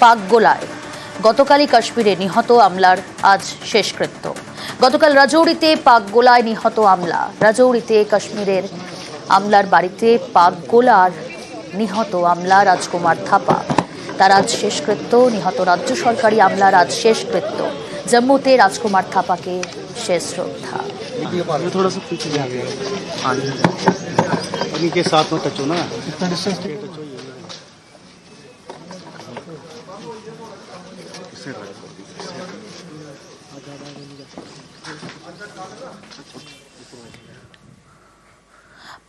পাকগোলায় গতকালই কাশ্মীরে নিহত আমলার আজ শেষকৃত্য গতকাল রাজৌরিতে পাকগোলায় নিহত আমলা রাজৌরিতে কাশ্মীরের আমলার বাড়িতে পাকগোলার নিহত আমলা রাজকুমার থাপা তার আজ শেষকৃত্য নিহত রাজ্য সরকারি আমলার আজ শেষকৃত্য জম্মুতে রাজকুমার থাপাকে শেষ শ্রদ্ধা ये थोड़ा सा पीछे जा गया पानी इनके साथ में टच हो ना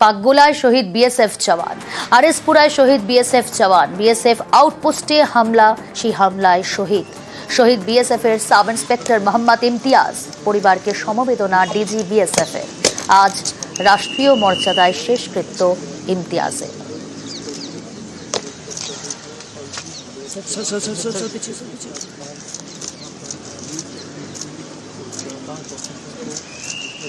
পাকগোলায় শহীদ বিএসএফ জওয়ান আরএসপুরায় শহীদ বিএসএফ জওয়ান বিএসএফ আউটপোস্টে হামলা সেই হামলায় শহীদ শহীদ বিএসএফ এর সাব ইন্সপেক্টর মোহাম্মদ ইমতিয়াজ পরিবারকে সমবেদনা ডিজি বিএসএফ এর আজ রাষ্ট্রীয় মর্যাদায় শেষকৃত্য ইমতিয়াজের जो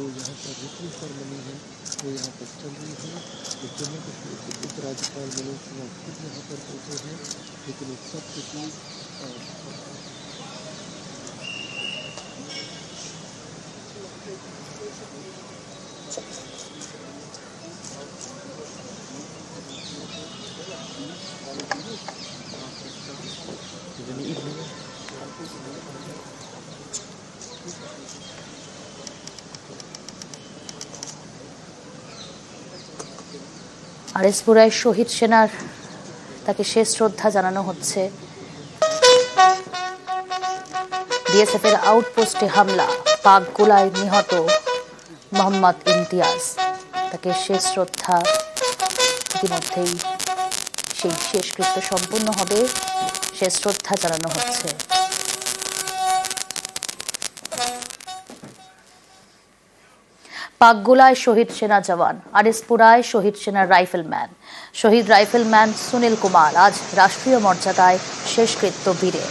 यहाँ पर रिक्रूट पर बनी है वो यहाँ पर चल रही है उपराज्यपाल मनोज सिन्हा खुद यहाँ पर पहुँचे हैं लेकिन इस सब के আরএসপুরায় শহীদ সেনার তাকে শেষ শ্রদ্ধা জানানো হচ্ছে। বিএসএফ এর আউটপোস্টে হামলা পাক গোলায় নিহত মোহাম্মদ ইমতিয়াজ। তাকে শেষ শ্রদ্ধা ইতিমধ্যেই সেই শেষকৃত্য সম্পূর্ণ হবে, শেষ শ্রদ্ধা জানানো হচ্ছে। পাকগোলায় শহীদ সেনা জওয়ান, আরিসপুরায় শহীদ সেনার রাইফেলম্যান। শহীদ রাইফেলম্যান সুনীল কুমার আজ রাষ্ট্রীয় মর্যাদায় শেষকৃত্য বীরে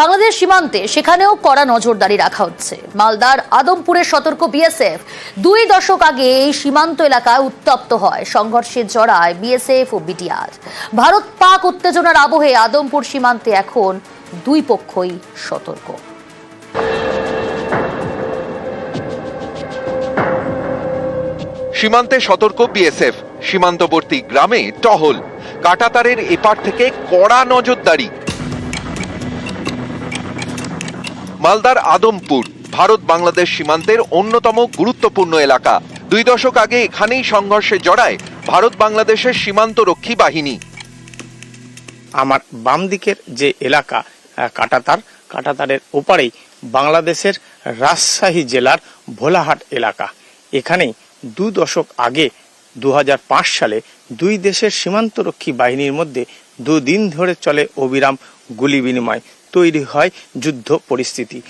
বাংলাদেশ সীমান্তে সেখানেও কড়া নজরদারি রাখা হচ্ছে। মালদার আদমপুরের সতর্ক বিএসএফ দুই দশক আগে এই সীমান্ত এলাকায় উত্তপ্ত হয়। সংঘর্ষে জড়ায় বিএসএফ ও বিটিআর। ভারত পাক উত্তেজনার আবহে আদমপুর সীমান্তে এখন দুই পক্ষই সতর্ক। সীমান্তে সতর্ক বিএসএফ। সীমান্তবর্তী গ্রামে টহল। কাটাতারের এপার থেকে কড়া নজরদারি। মালদার আদমপুর, ভারত বাংলাদেশ সীমান্তের অন্যতম গুরুত্বপূর্ণ এলাকা। দুই দশক আগে এখানেই সংঘর্ষে জড়ায় ভারত বাংলাদেশের সীমান্তরক্ষী বাহিনী। আমার বাম দিকের যে এলাকা কাটাতার, কাটাতারের ওপারেই বাংলাদেশের রাজশাহী জেলার ভোলাহাট এলাকা। এখানেই দু দশক আগে দু হাজার পাঁচ সালে দুই দেশের সীমান্তরক্ষী বাহিনীর মধ্যে দুদিন ধরে চলে অবিরাম গুলি বিনিময় তৈরি হয় যুদ্ধ পরিস্থিতি।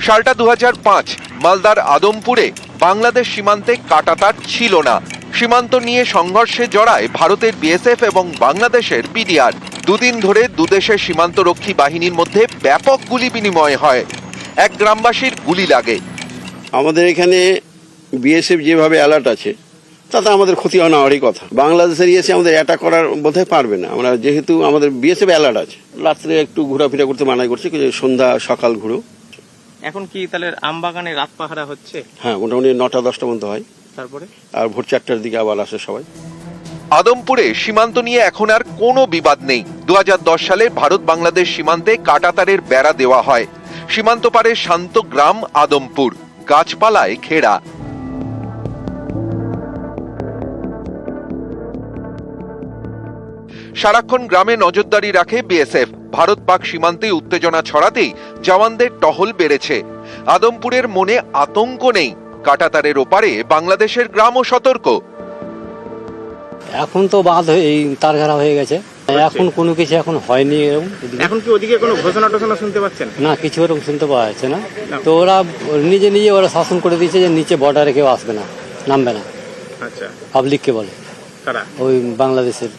সালটা দু হাজার পাঁচ মালদার আদমপুরে বাংলাদেশ সীমান্তে কাটাতার ছিল না। সীমান্ত নিয়ে সংঘর্ষে জড়ায় ভারতের বিএসএফ এবং বাংলাদেশের বিডিআর। দুদিন ধরে দুদেশের সীমান্তরক্ষী বাহিনীর মধ্যে ব্যাপক গুলি বিনিময় হয়। এক গ্রামবাসীর গুলি লাগে। আমাদের এখানে বিএসএফ যেভাবে অ্যালার্ট আছে তাতে আমাদের ক্ষতি হয় না হওয়ারই কথা। বাংলাদেশের ইয়েছে আমাদের অ্যাটাক করার বোধহয় পারবে না। আমরা যেহেতু আমাদের বিএসএফ অ্যালার্ট আছে। রাত্রে একটু ঘোরাফেরা করতে মানাই করছে কিন্তু সন্ধ্যা সকাল ঘুরো। এখন কি তাহলে আম বাগানে রাত পাহারা হচ্ছে? হ্যাঁ মোটামুটি নটা দশটা পর্যন্ত হয়। তারপরে? আর ভোর চারটার দিকে আবার আসে সবাই। আদমপুরে সীমান্ত নিয়ে এখন আর কোনো বিবাদ নেই। দু হাজার দশ সালে ভারত বাংলাদেশ সীমান্তে কাটাতারের বেড়া দেওয়া হয়। সীমান্ত পারে শান্ত গ্রাম আদমপুর। গাছপালায় ঘেরা। সারাক্ষণ গ্রামে নজরদারি রাখে বিএসএফ। ভারত পাক সীমান্তে উত্তেজনা ছড়াতেই জওয়ানদের টহল বেড়েছে। আদমপুরের মনে আতঙ্ক নেই। কাটাতারের ওপারে বাংলাদেশের গ্রামও সতর্ক। এখন তো বাঁধ হয়ে এই তার ঘেরা হয়ে গেছে। এখন কোনো কিছু এখন হয়নি এরকম। এখন কি ওদিকে কোনো ঘোষণা টোষণা শুনতে পাচ্ছেন? না কিছু এরকম শুনতে পাওয়া যাচ্ছে না। তো ওরা নিজে নিজে ওরা শাসন করে দিয়েছে যে নিচে বর্ডারে কেউ আসবে না নামবে না। আচ্ছা। পাবলিককে বলে। ওই বাংলাদেশের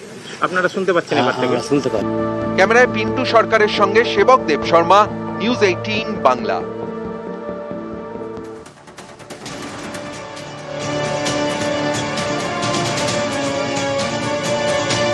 আপনারা শুনতে পাচ্ছেন এবার থেকে। শুনতে পাচ্ছেন ক্যামেরায় পিন্টু সরকারের সঙ্গে সেবক দেব শর্মা নিউজ এইটিন বাংলা।